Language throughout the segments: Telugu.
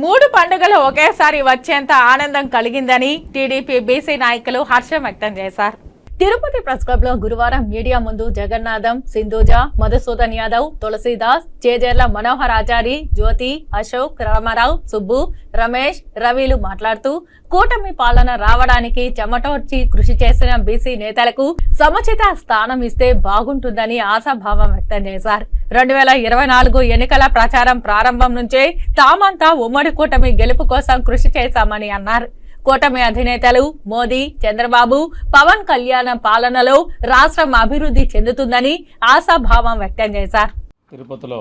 మూడు పండుగలు ఒకేసారి వచ్చేంత ఆనందం కలిగిందని టీడీపీ బీసీ నాయకులు హర్షం వ్యక్తం చేశారు. తిరుపతి ప్రెస్ క్లబ్లో గురువారం మీడియా ముందు జగన్నాథం సింధూజ మధుసూదన్ యాదవ్ తులసీదాస్ చేజర్ల మనోహర్ ఆచారి జ్యోతి అశోక్ రామారావు సుబ్బు రమేష్ రవిలు మాట్లాడుతూ కూటమి పాలన రావడానికి చెమటోర్చి కృషి చేసిన బీసీ నేతలకు సముచిత స్థానం ఇస్తే బాగుంటుందని ఆశాభావం వ్యక్తం చేశారు. రెండు వేల ఇరవై నాలుగు ఎన్నికల ప్రచారం ప్రారంభం నుంచే తామంతా ఉమ్మడి కూటమి గెలుపు కోసం కృషి చేశామని అన్నారు. కూటమి అధినేతలు మోదీ చంద్రబాబు పవన్ కళ్యాణ పాలనలో రాష్ట్రం అభివృద్ధి చెందుతుందని ఆశాభావం వ్యక్తం చేశారు. తిరుపతిలో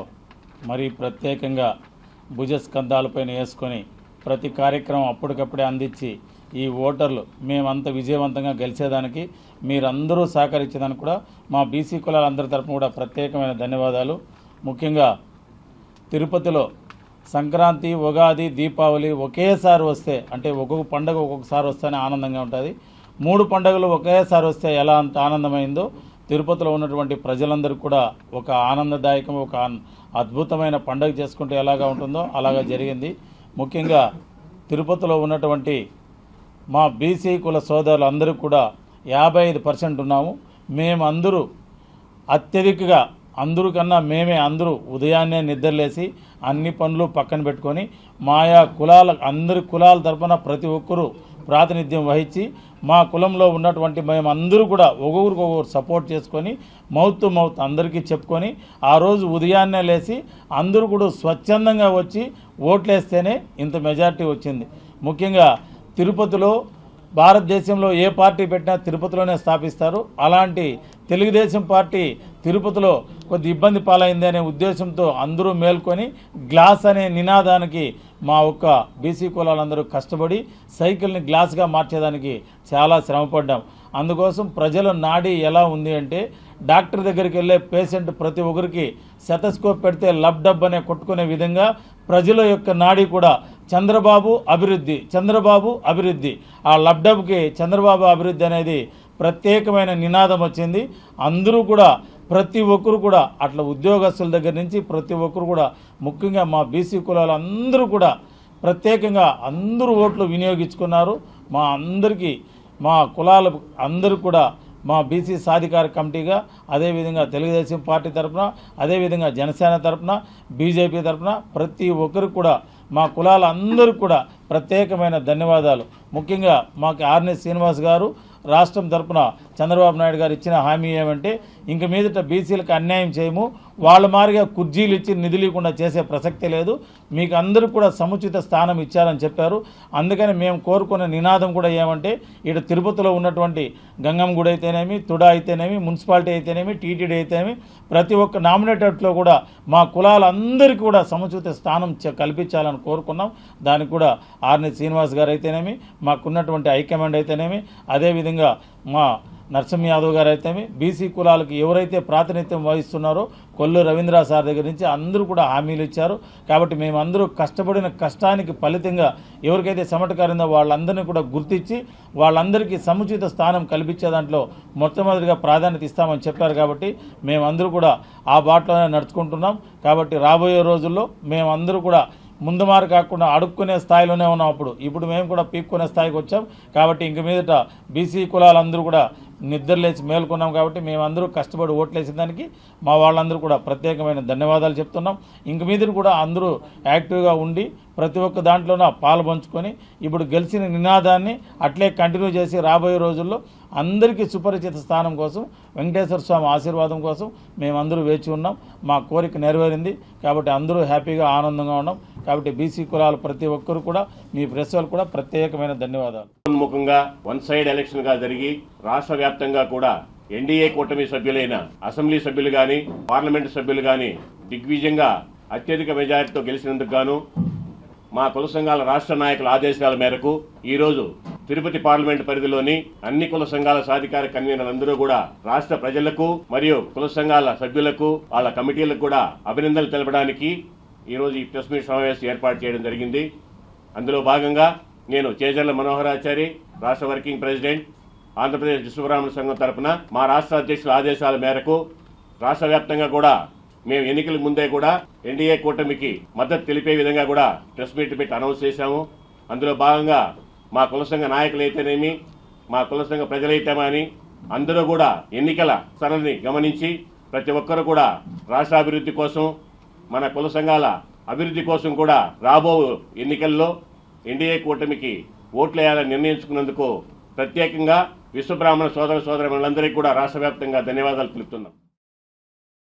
మరీ ప్రత్యేకంగా భుజస్కంధాలపైన వేసుకొని ప్రతి కార్యక్రమం అప్పటికప్పుడే అందించి ఈ ఓటర్లు మేమంత విజయవంతంగా గెలిచేదానికి మీరందరూ సహకరించేదానికి కూడా మా బీసీ కులాలందరి తరపున కూడా ప్రత్యేకమైన ధన్యవాదాలు. ముఖ్యంగా తిరుపతిలో సంక్రాంతి ఉగాది దీపావళి ఒకేసారి వస్తే అంటే ఒక్కొక్క పండుగ ఒక్కొక్కసారి వస్తేనే ఆనందంగా ఉంటుంది. మూడు పండుగలు ఒకేసారి వస్తే ఎలా అంత ఆనందమైందో తిరుపతిలో ఉన్నటువంటి ప్రజలందరూ కూడా ఒక ఆనందదాయకం ఒక అద్భుతమైన పండుగ చేసుకుంటే ఎలాగా ఉంటుందో అలాగా జరిగింది. ముఖ్యంగా తిరుపతిలో ఉన్నటువంటి మా బీసీ కుల సోదరులు అందరూ కూడా యాభై ఐదు పర్సెంట్ ఉన్నాము. మేమందరూ అత్యధికగా అందరూ కన్నా మేమే అందరూ ఉదయాన్నే నిద్రలేసి అన్ని పనులు పక్కన పెట్టుకొని మాయా కులాల అందరి కులాల తరఫున ప్రతి ఒక్కరూ ప్రాతినిధ్యం వహించి మా కులంలో ఉన్నటువంటి మేమందరూ కూడా ఒక్కొక్కరికొకరు సపోర్ట్ చేసుకొని మౌత్ టు మౌత్ అందరికీ చెప్పుకొని ఆ రోజు ఉదయాన్నే లేచి అందరూ కూడా స్వచ్ఛందంగా వచ్చి ఓట్లేస్తేనే ఇంత మెజారిటీ వచ్చింది. ముఖ్యంగా తిరుపతిలో భారతదేశంలో ఏ పార్టీ పెట్టినా తిరుపతిలోనే స్థాపిస్తారు. అలాంటి తెలుగుదేశం పార్టీ తిరుపతిలో కొద్ది ఇబ్బంది పాలైంది అనే ఉద్దేశంతో అందరూ మేల్కొని గ్లాస్ అనే నినాదానికి మా ఒక్క బీసీ కులాలందరూ కష్టపడి సైకిల్ని గ్లాస్గా మార్చేదానికి చాలా శ్రమపడ్డాం. అందుకోసం ప్రజల నాడి ఎలా ఉంది అంటే డాక్టర్ దగ్గరికి వెళ్ళే పేషెంట్ ప్రతి ఒక్కరికి సెటస్కోప్ పెడితే లబ్ డబ్ అనే కొట్టుకునే విధంగా ప్రజల యొక్క నాడి కూడా చంద్రబాబు అభివృద్ధి చంద్రబాబు అభివృద్ధి. ఆ లబ్డబ్కి చంద్రబాబు అభివృద్ధి అనేది ప్రత్యేకమైన నినాదం వచ్చింది. అందరూ కూడా ప్రతి ఒక్కరు కూడా అట్లా ఉద్యోగస్తుల దగ్గర నుంచి ప్రతి ఒక్కరు కూడా ముఖ్యంగా మా బీసీ కులాలు అందరూ కూడా ప్రత్యేకంగా అందరూ ఓట్లు వినియోగించుకున్నారు. మా అందరికీ మా కులాల అందరూ కూడా మా బీసీ సాధికార కమిటీగా అదేవిధంగా తెలుగుదేశం పార్టీ తరఫున అదేవిధంగా జనసేన తరఫున బీజేపీ తరఫున ప్రతి ఒక్కరు కూడా మా కులాలందరూ కూడా ప్రత్యేకమైన ధన్యవాదాలు. ముఖ్యంగా మాకు ఆర్నే శ్రీనివాస్ గారు రాష్ట్రం తరఫున చంద్రబాబు నాయుడు గారు ఇచ్చిన హామీ ఏమంటే ఇంక మీదట బీసీలకు అన్యాయం చేయము వాళ్ళ మారిగా కుర్జీలు ఇచ్చి నిధులు చేసే ప్రసక్తి లేదు. మీకు అందరూ కూడా సముచిత స్థానం ఇచ్చారని చెప్పారు. అందుకని మేము కోరుకున్న నినాదం కూడా ఏమంటే ఇటు తిరుపతిలో ఉన్నటువంటి గంగమ్మ గుడి అయితేనేమి తుడా అయితేనేమి మున్సిపాలిటీ అయితేనేమి టీటీడీ అయితేనేమి ప్రతి ఒక్క నామినేటెడ్లో కూడా మా కులాలందరికీ కూడా సముచిత స్థానం చ- కల్పించాలని కోరుకున్నాం. దానికి కూడా ఆర్ని శ్రీనివాస్ గారు అయితేనేమి మాకున్నటువంటి హైకమాండ్ అయితేనేమి అదేవిధంగా మా నరసింహ యాదవ్ గారు అయితేమి బీసీ కులాలకు ఎవరైతే ప్రాతినిధ్యం వహిస్తున్నారో కొల్లు రవీంద్ర సార్ దగ్గర నుంచి అందరూ కూడా హామీలు ఇచ్చారు. కాబట్టి మేమందరూ కష్టపడిన కష్టానికి ఫలితంగా ఎవరికైతే చెమటకారిందో వాళ్ళందరినీ కూడా గుర్తించి వాళ్ళందరికీ సముచిత స్థానం కల్పించే దాంట్లో మొట్టమొదటిగా ప్రాధాన్యత ఇస్తామని చెప్పారు కాబట్టి మేమందరూ కూడా ఆ బాటలోనే నడుచుకుంటున్నాం. కాబట్టి రాబోయే రోజుల్లో మేమందరూ కూడా ముందుమారు కాకుండా అడుక్కునే స్థాయిలోనే ఉన్నాం అప్పుడు. ఇప్పుడు మేము కూడా పీక్కునే స్థాయికి వచ్చాం. కాబట్టి ఇంక మీదట బీసీ కులాలందరూ కూడా నిద్రలేచి మేల్కొన్నాం కాబట్టి మేమందరూ కష్టపడి ఓట్లేసిన దానికి మా వాళ్ళందరూ కూడా ప్రత్యేకమైన ధన్యవాదాలు చెప్తున్నాం. ఇంక మీద కూడా అందరూ యాక్టివ్గా ఉండి ప్రతి ఒక్క దాంట్లోనూ పాలు పంచుకొని ఇప్పుడు గెలిచిన నినాదాన్ని అట్లే కంటిన్యూ చేసి రాబోయే రోజుల్లో అందరికీ సుపరిచిత స్థానం కోసం వెంకటేశ్వర స్వామి ఆశీర్వాదం కోసం మేమందరూ వేచి ఉన్నాం. మా కోరిక నెరవేరింది కాబట్టి అందరూ హ్యాపీగా ఆనందంగా ఉన్నాం. కాబట్టి బీసీ కులాలు ప్రతి ఒక్కరు కూడా మీ ప్రెస్ వాళ్ళు కూడా ప్రత్యేకమైన ధన్యవాదాలు. ఉన్ముఖంగా వన్ సైడ్ ఎలక్షన్గా జరిగి రాష్ట్ర వ్యాప్తంగా కూడా ఎన్డీఏ కూటమి సభ్యులైన అసెంబ్లీ సభ్యులు గాని పార్లమెంటు సభ్యులు గాని దిగ్విజయంగా అత్యధిక మెజారిటీతో గెలిచినందుకు గాను మా కుల సంఘాల రాష్ట్ర నాయకుల ఆదేశాల మేరకు ఈ రోజు తిరుపతి పార్లమెంట్ పరిధిలోని అన్ని కుల సంఘాల సాధికార కన్వీనర్లందరూ కూడా రాష్ట్ర ప్రజలకు మరియు కుల సంఘాల సభ్యులకు వాళ్ళ కమిటీలకు కూడా అభినందనలు తెలపడానికి ఈరోజు ఈ ప్రెస్ మీట్ సమావేశం ఏర్పాటు చేయడం జరిగింది. అందులో భాగంగా నేను చేజర్ల మనోహరాచారి రాష్ట్ర వర్కింగ్ ప్రెసిడెంట్ ఆంధ్రప్రదేశ్ విశ్వబ్రాహ్మణ సంఘం తరపున మా రాష్ట్ర అధ్యక్షుల ఆదేశాల మేరకు రాష్ట్ర వ్యాప్తంగా కూడా మేము ఎన్నికల ముందే కూడా ఎన్డీఏ కూటమికి మద్దతు తెలిపే విధంగా కూడా ప్రెస్ మీట్ పెట్టి అనౌన్స్ చేశాము. అందులో భాగంగా మా కుల సంఘ నాయకులైతేనేమి మా కుల సంఘ ప్రజలైతేమని అందరూ కూడా ఎన్నికల సరళిని గమనించి ప్రతి ఒక్కరు కూడా రాష్ట్ర అభివృద్ధి కోసం మన కుల సంఘాల అభివృద్ధి కోసం కూడా రాబో ఎన్నికల్లో ఎన్డీఏ కూటమికి ఓట్లేయాలని నిర్ణయించుకున్నందుకు ప్రత్యేకంగా విశ్వబ్రాహ్మణ సోదర సోదరులందరికీ కూడా రాష్ట్ర వ్యాప్తంగా ధన్యవాదాలు తెలుపుతున్నాం.